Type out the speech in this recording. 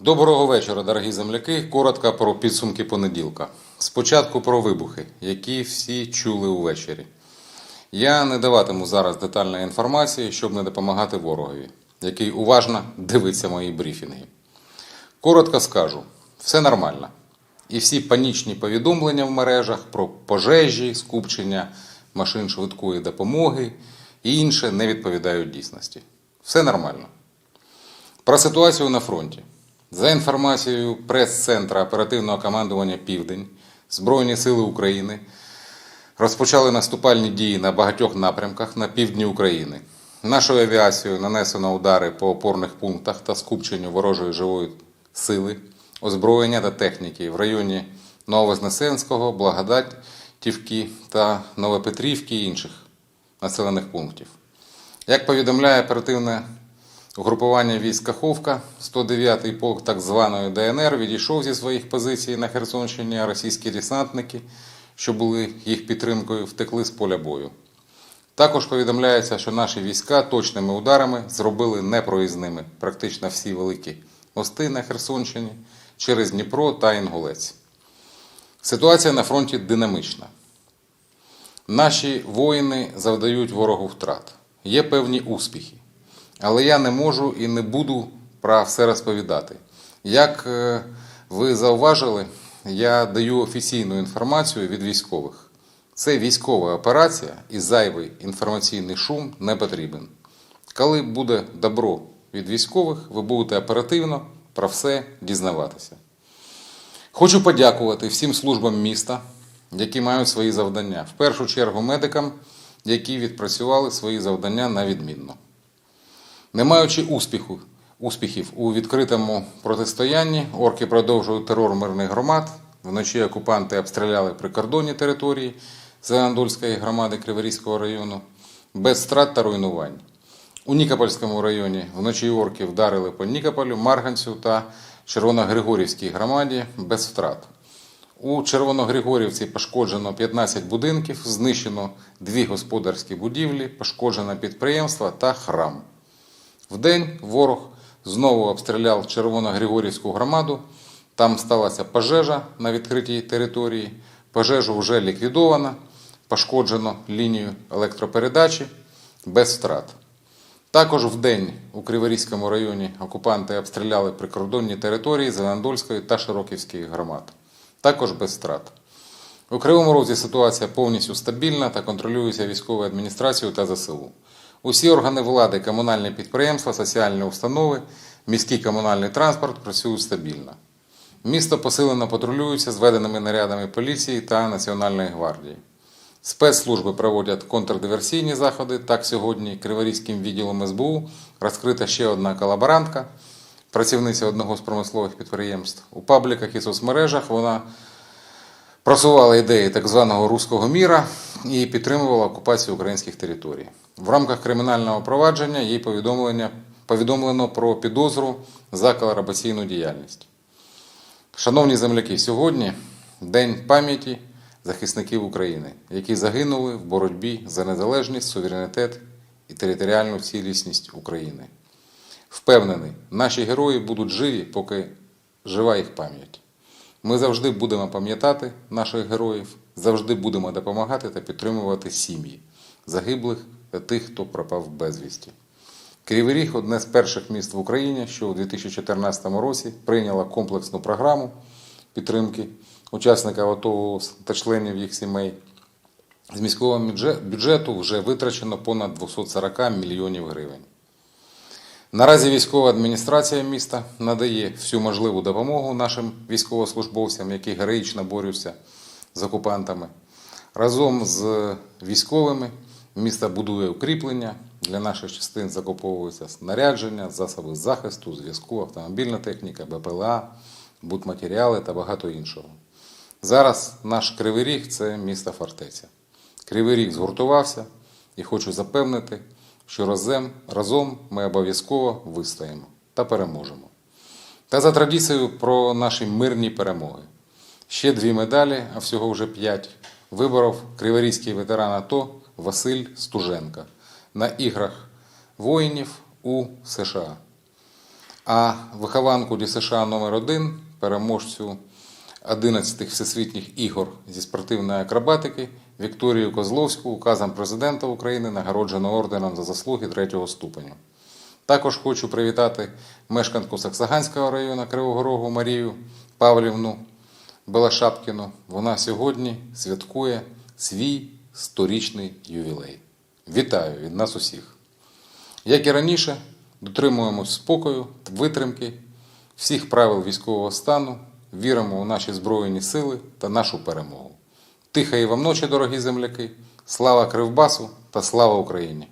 Доброго вечора, дорогі земляки. Коротко про підсумки понеділка. Спочатку про вибухи, які всі чули увечері. Я не даватиму зараз детальної інформації, щоб не допомагати ворогові, який уважно дивиться мої брифінги. Коротко скажу: все нормально. І всі панічні повідомлення в мережах про пожежі, скупчення машин швидкої допомоги і інше не відповідають дійсності. Все нормально. Про ситуацію на фронті. За інформацією прес-центра оперативного командування Південь, Збройні Сили України розпочали наступальні дії на багатьох напрямках на півдні України. Нашою авіацією нанесено удари по опорних пунктах та скупченню ворожої живої сили, озброєння та техніки в районі Нововознесенського, Благодатівки та Новопетрівки і інших населених пунктів. Як повідомляє оперативне угрупування військ Каховка, 109-й полк так званої ДНР відійшов зі своїх позицій на Херсонщині, а російські десантники, що були їх підтримкою, втекли з поля бою. Також повідомляється, що наші війська точними ударами зробили непроїзними практично всі великі мости на Херсонщині через Дніпро та Інгулець. Ситуація на фронті динамічна. Наші воїни завдають ворогу втрат. Є певні успіхи. Але я не можу і не буду про все розповідати. Як е, ви зауважили, я даю офіційну інформацію від військових. Це військова операція і зайвий інформаційний шум не потрібен. Коли буде добро від військових, ви будете оперативно про все дізнаватися. Хочу подякувати всім службам міста, які мають свої завдання. В першу чергу медикам, які відпрацювали свої завдання на відмінно. Не маючи успіху, успіхів у відкритому протистоянні, орки продовжують терор мирних громад. Вночі окупанти обстріляли прикордонні території Зеленодольської громади Криворізького району без страт та руйнувань. У Нікопольському районі вночі орки вдарили по Нікополю, Марганцю та Червоногригорівській громаді без втрат. У Червоногригорівці пошкоджено 15 будинків, знищено дві господарські будівлі, пошкоджено підприємства та храм. Вдень ворог знову обстріляв Червоногригорівську громаду. Там сталася пожежа на відкритій території. Пожежу вже ліквідовано, пошкоджено лінію електропередачі без втрат. Також вдень у Криворізькому районі окупанти обстріляли прикордонні території Зеленодольської та Широківської громад. Також без втрат. У Кривому Розі ситуація повністю стабільна та контролюється військовою адміністрацією та ЗСУ. Усі органи влади, комунальні підприємства, соціальні установи, міський комунальний транспорт працюють стабільно. Місто посилено патрулюється зведеними нарядами поліції та Національної гвардії. Спецслужби проводять контрдиверсійні заходи. Так сьогодні Криворізьким відділом СБУ розкрита ще одна колаборантка, працівниця одного з промислових підприємств. У пабліках і соцмережах вона просувала ідеї так званого руського міра і підтримувала окупацію українських територій. В рамках кримінального провадження їй повідомлено про підозру за колабораційну діяльність. Шановні земляки, сьогодні День пам'яті захисників України, які загинули в боротьбі за незалежність, суверенітет і територіальну цілісність України. Впевнений, наші герої будуть живі, поки жива їх пам'ять. Ми завжди будемо пам'ятати наших героїв, завжди будемо допомагати та підтримувати сім'ї загиблих та тих, хто пропав безвісті. Кривий Ріг одне з перших міст в Україні, що у 2014 році прийняла комплексну програму підтримки учасників АТО та членів їх сімей. З міського бюджету вже витрачено понад 240 мільйонів гривень. Наразі військова адміністрація міста надає всю можливу допомогу нашим військовослужбовцям, які героїчно борються з окупантами. Разом з військовими місто будує укріплення. Для наших частин закуповуються снарядження, засоби захисту, зв'язку, автомобільна техніка, БПЛА, будматеріали та багато іншого. Зараз наш Кривий Ріг це місто фортеця. Кривий Ріг згуртувався і хочу запевнити, що разом, разом ми обов'язково вистоїмо та переможемо. Та за традицією про наші мирні перемоги. Ще дві медалі, а всього вже п'ять, виборов криворізький ветеран АТО Василь Стуженко на іграх воїнів у США. А вихованку ДСШ номер 1 переможцю 11 всесвітніх ігор зі спортивної акробатики Вікторію Козловську указом президента України нагороджено орденом за заслуги третього ступеню. Також хочу привітати мешканку Саксаганського району Кривого Рогу Марію Павлівну Белошапкіну. Вона сьогодні святкує свій сторічний ювілей. Вітаю від нас усіх! Як і раніше, дотримуємось спокою, витримки, всіх правил військового стану, віримо у наші Збройні сили та нашу перемогу. Тихої вам ночі, дорогі земляки! Слава Кривбасу та слава Україні!